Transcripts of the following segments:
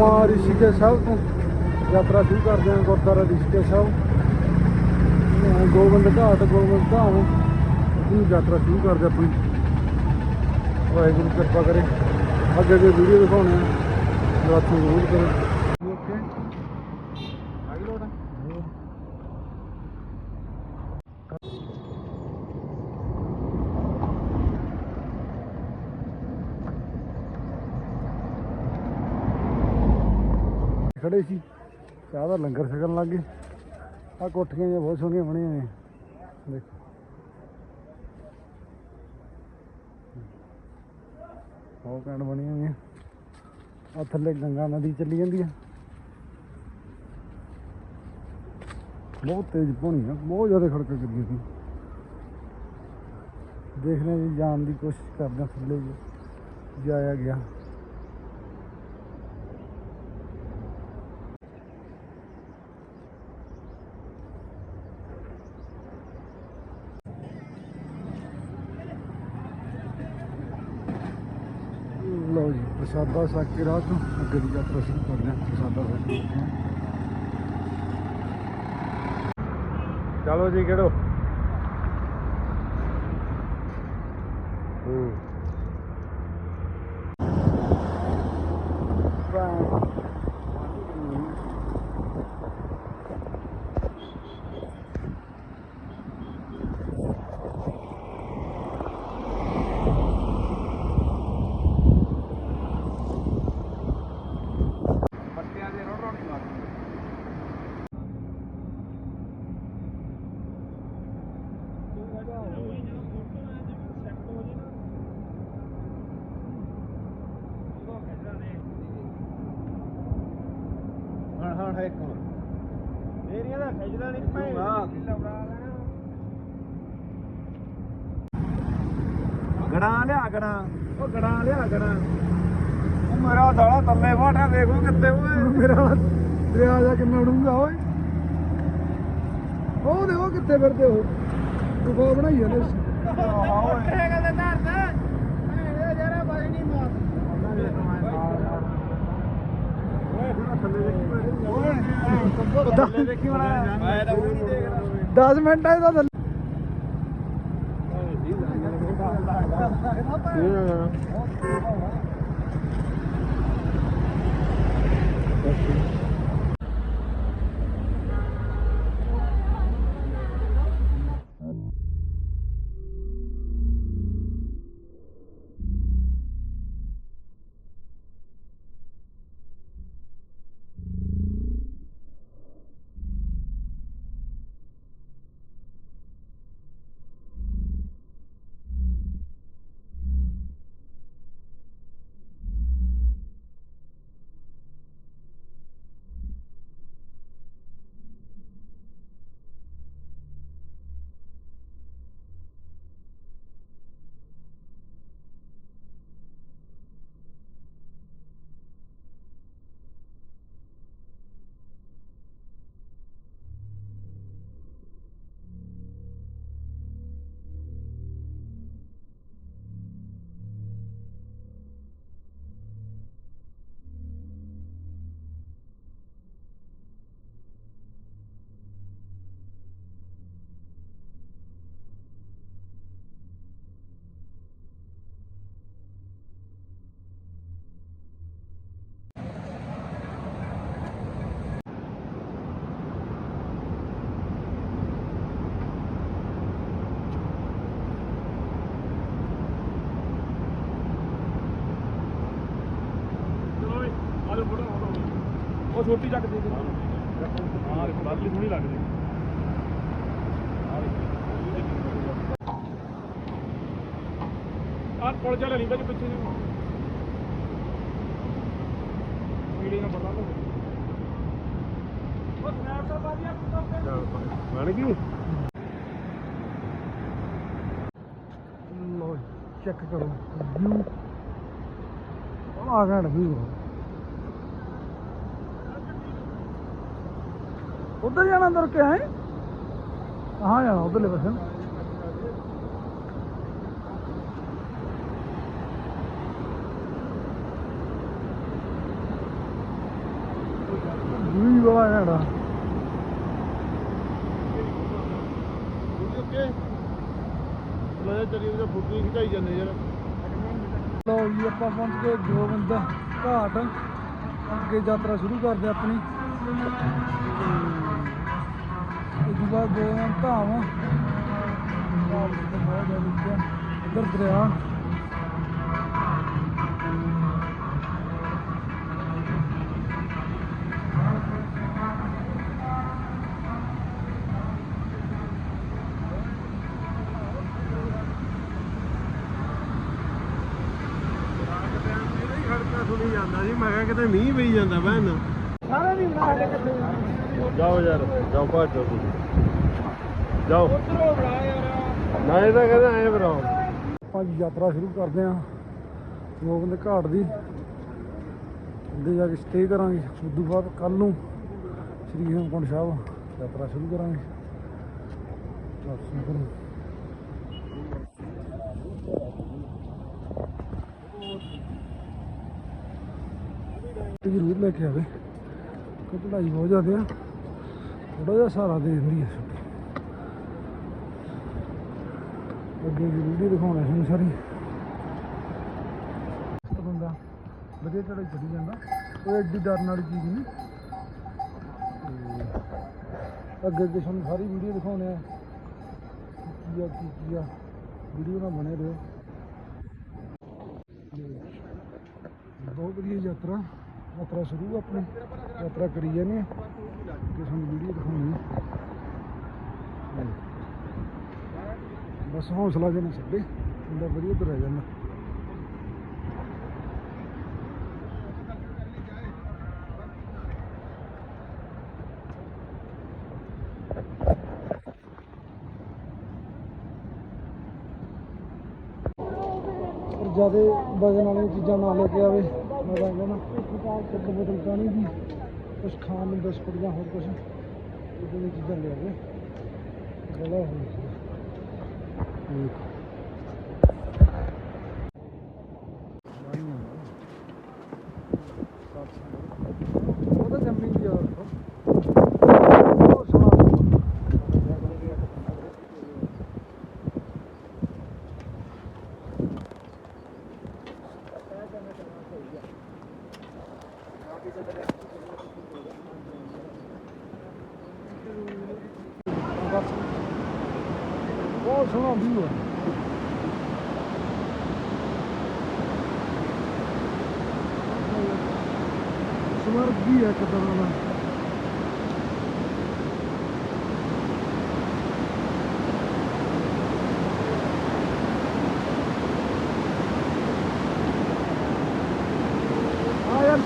ਆਪਾਂ ਰਿਸ਼ੀਕੇਸ਼ ਸਾਹਿਬ ਤੋਂ ਯਾਤਰਾ ਸ਼ੁਰੂ ਕਰਦੇ ਹਾਂ, ਗੁਰਦੁਆਰਾ ਰਿਸ਼ੀਕੇ ਸਾਹਿਬ। ਅਹ ਗੋਬਿੰਦ ਘਾਟ, ਗੋਬਿੰਦ ਧਾਮ ਆਪਣੀ ਯਾਤਰਾ ਸ਼ੁਰੂ ਕਰਦੇ ਆਪਣੀ। ਵਾਹਿਗੁਰੂ ਕਿਰਪਾ ਕਰੇ। ਅੱਗੇ ਅੱਗੇ ਵੀਡੀਓ ਦਿਖਾਉਣੇ ਆ। ਜਵਾਥੋਂ ਜ਼ਰੂਰ ਕਰੋ। ਖੜੇ ਸੀ। ਚਾਹ ਦਾ ਲੰਗਰ ਛਕਣ ਲੱਗ ਗਏ। ਆ ਕੋਠੀਆਂ ਜਿਹੀਆਂ ਬਹੁਤ ਸੋਹਣੀਆਂ ਬਣੀਆਂ ਨੇ ਦੇਖੋ। ਬਹੁਤ ਘੈਂਟ ਬਣੀਆਂ ਹੋਈਆਂ। ਆ ਥੱਲੇ ਗੰਗਾ ਨਦੀ ਚੱਲੀ ਜਾਂਦੀ ਆ। ਬਹੁਤ ਤੇਜ਼ ਪਾਣੀ ਆ। ਬਹੁਤ ਜ਼ਿਆਦਾ ਖੜਕਾ ਕਰੀ ਸੀ ਦੇਖਦੇ ਹਾਂ ਜੀ, ਜਾਣ ਦੀ ਕੋਸ਼ਿਸ਼ ਕਰਦਾ ਥੱਲੇ ਜੀ। ਜਾਇਆ ਗਿਆ। ਲਓ ਜੀ, ਪ੍ਰਸਾਦਾ ਛਕ ਕੇ ਰਾਤ ਨੂੰ ਅੱਗੇ ਦੀ ਯਾਤਰਾ ਸ਼ੁਰੂ ਕਰਦੇ ਹਾਂ, ਪ੍ਰਸਾਦਾ ਛਕ ਕੇ ਚਲੋ ਜੀ ਕਿਹੜੋ ਹੂੰ ਪੱਤਿਆਂ ਦੇ ਰੋੜ ਰੋੜੀ ਮਾਰ ਹਾਂ ਹਾਂ ਹੈ ਇੱਕ ਮੇਰੀਆਂ ਦਾ ਖਿੱਚਦਾ ਨਹੀਂ ਭੈਣ। ਗੜਾਂ ਲਿਆ ਗੜਾਂ। ਉਹ ਗੜਾਂ ਲਿਆ ਗੜਾਂ। ਉਹ ਮੇਰਾ ਸਾਲਾ ਥੱਲੇ ਦੇਖੋ ਕਿੱਥੇ ਓਏ ਮੇਰਾ ਦਰਿਆ ਜਾ ਕਿੰਨਾ ਡੂੰਘਾ ਓਏ। ਉਹ ਦੇਖੋ ਕਿੱਥੇ ਫਿਰਦੇ ਹੋ ਗੁਫਾ ਬਣਾਈ ਜਾਂਦੇ ਹੈਗਾ ਤੇ ਧਰਤ। ਇਹ ਜਰਾ ਬਾਈ ਨਹੀਂ ਮਾਰ ਓਏ ਥੱਲੇ ਦੇਖੀ ਓਏ ਮੈਂ ਤਾਂ ਉਹ ਨਹੀਂ ਦੇਖਦਾ 10 ਮਿੰਟਾਂ ਦਾ ਥੱਲੇ ਉਹ ਛੋਟੀ ਚੱਕ ਦੇ ਦੇ ਹਾਂ ਬਾਲੀ ਸੋਹਣੀ ਲੱਗਦੀ। ਆਹ ਕੋਲ ਚੱਲ ਨਹੀਂ ਬੱਜ ਪਿੱਛੇ ਨੂੰ ਵੀਡੀਓ ਨੰਬਰ ਲਾ ਲਓ। ਉਹ ਸਨੈਪ ਤਾਂ ਬਾਜੀਆ ਬਣ ਗਈ ਲੋ ਚੈੱਕ ਕਰੋ। ਵਿਊ ਆ ਗਿਆ ਵਿਊ ਉਧਰ ਜਾਣਾ ਅੰਦਰ ਕਿਆ ਹੈ? ਕਹਾਂ ਜਾਣਾ ਉਧਰਲੇ ਪਾਸੇ? ਨੂੰ? ਘੈਂਟ ਆ ਲੈ ਚਲੀ ਉਹਦਾ ਫੋਟੋ ਹੀ ਖਿਚਾਈ ਜਾਂਦੇ ਯਾਰ ਲਓ ਜੀ, ਆਪਾਂ ਪਹੁੰਚ ਗਏ ਗੋਬਿੰਦ ਘਾਟ। ਅੱਗੇ ਯਾਤਰਾ ਸ਼ੁਰੂ ਕਰਦੇ ਆਪਣੀ। ਤੇ ਇਸ ਬਾਅਦ ਗੋਬਿੰਦ ਧਾਮ। ਧਾਮ ਤੋਂ ਦਰਿਆ ਸੁਣੀ ਜਾਂਦਾ ਸੀ, ਮੈਂ ਕਿਹਾ ਕਿਤੇ ਮੀਂਹ ਪਈ ਜਾਂਦਾ ਭੈਣ ਸਾਰਾ ਨਹੀਂ ਬਣਾ ਕੇ ਕਿੱਥੇ ਜਾਓ ਯਾਰ, ਜਾਓ ਭਾਜੋ ਤੁਸੀਂ। ਜਾਓ। ਨਾ ਇਹ ਤਾਂ ਕਹਿੰਦਾ ਐ ਬਰਾਓ ਆਪਾਂ ਯਾਤਰਾ ਸ਼ੁਰੂ ਕਰਦੇ ਹਾਂ। ਗੋਬਿੰਦ ਘਾਟ ਦੀ। ਅੱਗੇ ਜਾ ਕੇ ਸਟੇ ਕਰਾਂਗੇ। ਉਸ ਤੋਂ ਬਾਅਦ ਕੱਲ ਨੂੰ ਸ੍ਰੀ ਹੇਮਕੁੰਟ ਸਾਹਿਬ ਯਾਤਰਾ ਸ਼ੁਰੂ ਕਰਾਂਗੇ। ਦਰਸ਼ਨ ਕਰੋ ਜ਼ਰੂਰ ਲੈ ਕੇ ਆਵੇ। ਕਿ ਪੜਾਈ ਬਹੁਤ ਜ਼ਿਆਦਾ ਆ। ਥੋੜਾ ਜਿਹਾ ਸਹਾਰਾ ਦੇ ਦਿੰਦੀ ਹੈ ਅੱਗੇ ਦੀ ਵੀਡੀਓ ਦਿਖਾਉਣਾ ਸੀ ਸਾਰੀ। ਬੰਦਾ। ਵਧੀਆ ਚੜਾਈ ਚੜੀ ਜਾਂਦਾ। ਉਹ ਐਡੀ ਡਰਨ ਵਾਲੀ ਚੀਜ਼ ਨਹੀਂ। ਅੱਗੇ ਅੱਗੇ ਤੁਹਾਨੂੰ ਸਾਰੀ ਵੀਡੀਓ ਦਿਖਾਉਣੇ ਆ। ਕੀ ਆ, ਕੀ ਕੀ ਆ। ਵੀਡੀਓ ਨਾਲ ਬਣੇ ਰਹੋ। ਬਹੁਤ ਵਧੀਆ ਯਾਤਰਾ। ਯਾਤਰਾ ਸ਼ੁਰੂ ਆਪਣੀ। ਯਾਤਰਾ ਕਰੀ ਜਾਂਦੇ ਆ। ਕਿ ਤੁਹਾਨੂੰ ਵੀਡੀਓ ਦਿਖਾਉਣੀ ਬਸ ਹੌਸਲਾ ਜੇ ਛੱਡੇ ਬੰਦਾ ਵਧੀਆ ਤੁਰਿਆ ਜਾਂਦਾ। ਜ਼ਿਆਦਾ ਵਜਨ ਵਾਲੀਆਂ ਚੀਜ਼ਾਂ ਨਾ ਲੈ ਕੇ ਆਵੇ, ਮੈਂ ਤਾਂ ਕਹਿੰਦਾ। ਇੱਕ ਬੋਤਲ ਪਾਣੀ ਦੀ ਕੁਝ ਖਾਣ ਨੂੰ ਬਿਸਕੁਟ ਜਾਂ ਹੋਰ ਕੁਝ ਇਦਾਂ ਦੀਆਂ ਚੀਜ਼ਾਂ ਲਿਆ ਆਵੇ ਬੜਾ ਹੋ ਦੇਖੋ ਉਹ ਤਾਂ ਜੰਮੀ ਦੀ ਯਾਰ ਉਹ ਸੁਣਾ ਬਹੁਤ ਸੋਹਣਾ ਵਿਊ ਹੈ ਸਵਰਗ ਵੀ ਹੈ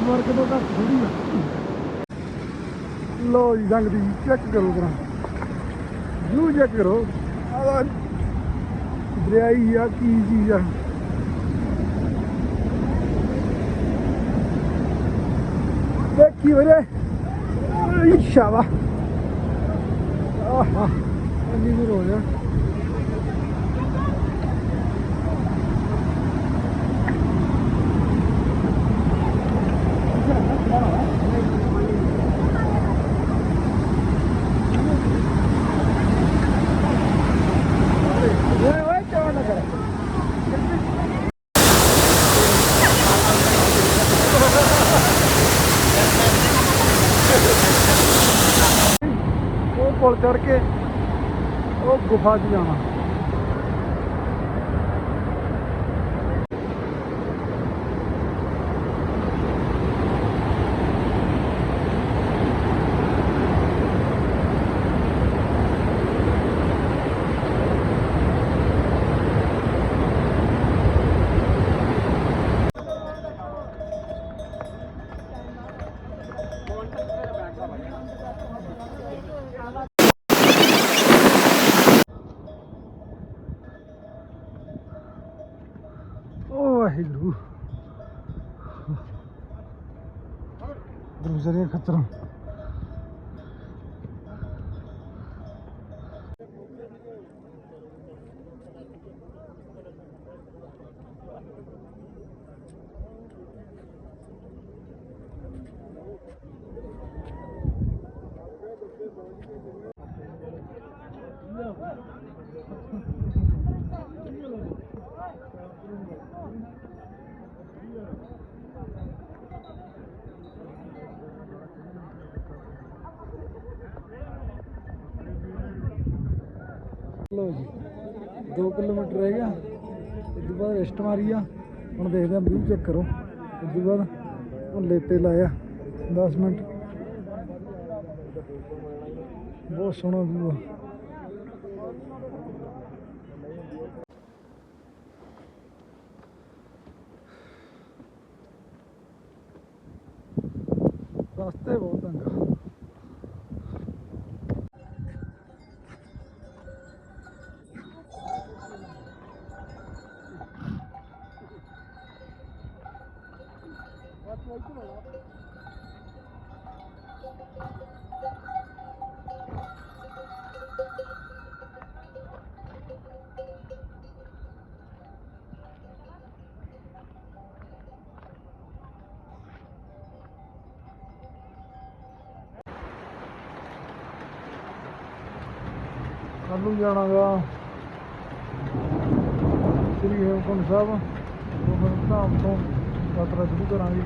ਇੱਕ ਤੋਂ ਘੱਟ ਥੋੜੀ ਆ? ਲੋ ਜੀ ਜੰਗ ਦੀ ਚੈੱਕ ਕਰੋ ਜਰਾ ਵਿਊ ਚੈੱਕ ਕਰੋ। ਆ ਦਰਿਆਈ ਆ, ਕੀ ਚੀਜ਼ ਆ? ਦੇਖੀ ਵੀਰੇ। ਇਸ਼ਾਵਾ ਆਹਾ ਅੰਨੀ ਦੂਰ ਹੋ ਗਿਆ ਓਏ ਓਏ ਚਾਹ ਨਾ ਕਰ ਉਹ ਪੁਲ ਚੜ ਕੇ ਉਹ ਗੁਫਾ 'ਚ ਜਾਣਾ। ਵਾਹਿਗੁਰੂ। ਦਰੂਜ਼ਰੀਆਂ ਖਤਰਾ। ਲੋ ਜੀ 2 ਕਿਲੋਮੀਟਰ ਰਹਿ ਗਿਆ। ਇਸ ਤੋਂ ਬਾਅਦ ਰੈਸਟ ਮਾਰੀ ਆ। ਹੁਣ ਦੇਖਦੇ ਆ ਵਿਊ ਚੈੱਕ ਕਰੋ। ਇਸ ਤੋਂ ਬਾਅਦ ਉਹ ਲੇਟੇ ਲਾਇਆ 10 ਮਿੰਟ। ਬਹੁਤ ਸੋਹਣਾ ਵਿਊ ਆ। ਕੱਲ੍ਹ ਨੂੰ ਜਾਣਾਗਾ। ਸ੍ਰੀ ਹੇਮਕੁੰਟ ਸਾਹਿਬ। ਗੋਬਿੰਦ ਧਾਮ ਤੋਂ ਯਾਤਰਾ ਸ਼ੁਰੂ ਕਰਾਂਗੇ।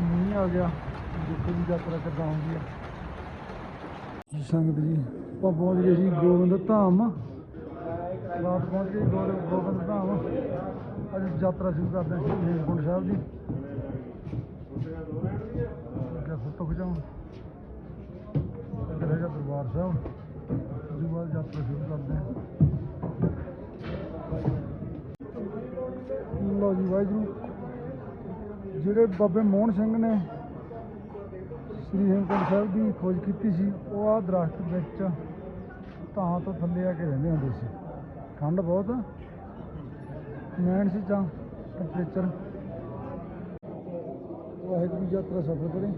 ਮੀਂਹ ਆ ਗਿਆ। ਦੇਖੋ ਜੀ ਯਾਤਰਾ ਕਿੱਦਾਂ ਹੁੰਦੀ ਆ। ਜੀ ਸੰਗਤ ਜੀ, ਆਪਾਂ ਪਹੁੰਚ ਗਏ ਸੀ ਗੋਬਿੰਦ ਧਾਮ। ਰਾਤ ਪਹੁੰਚ ਗਏ ਗੋ- ਗੋਬਿੰਦ ਧਾਮ। ਅੱਜ ਯਾਤਰਾ ਸ਼ੁਰੂ ਕਰਦੇ ਹਾਂ ਸ੍ਰੀ ਹੇਮਕੁੰਟ ਸਾਹਿਬ ਦੀ ਅੱਗੇ ਫੋਟੋ ਖਿਚਾਉਣ। ਇੱਧਰ ਹੈਗਾ ਦਰਬਾਰ ਸਾਹਿਬ। ਉਸ ਤੋਂ ਬਾਅਦ ਯਾਤਰਾ ਸ਼ੁਰੂ ਕਰਦੇ ਹਾਂ। ਲਓ ਜੀ ਵਾਹਿਗੁਰੂ। ਜਿਹੜੇ ਬਾਬੇ ਮੋਹਨ ਸਿੰਘ ਨੇ ਸ੍ਰੀ ਹੇਮਕੁੰਟ ਸਾਹਿਬ ਦੀ ਖੋਜ ਕੀਤੀ ਸੀ, ਉਹ ਆ ਦਰਖਤ ਵਿੱਚ ਤਾਂ ਤੋਂ ਥੱਲੇ ਆ ਕੇ ਰਹਿੰਦੇ ਹੁੰਦੇ ਸੀ। ਠੰਡ ਬਹੁਤ ਮੈਨ ਸੀ ਤਾਂ ਟੈਂਪਰੇਚਰ ਵਾਹਿਗੁਰੂ ਯਾਤਰਾ ਸਫਲ ਕਰੇ।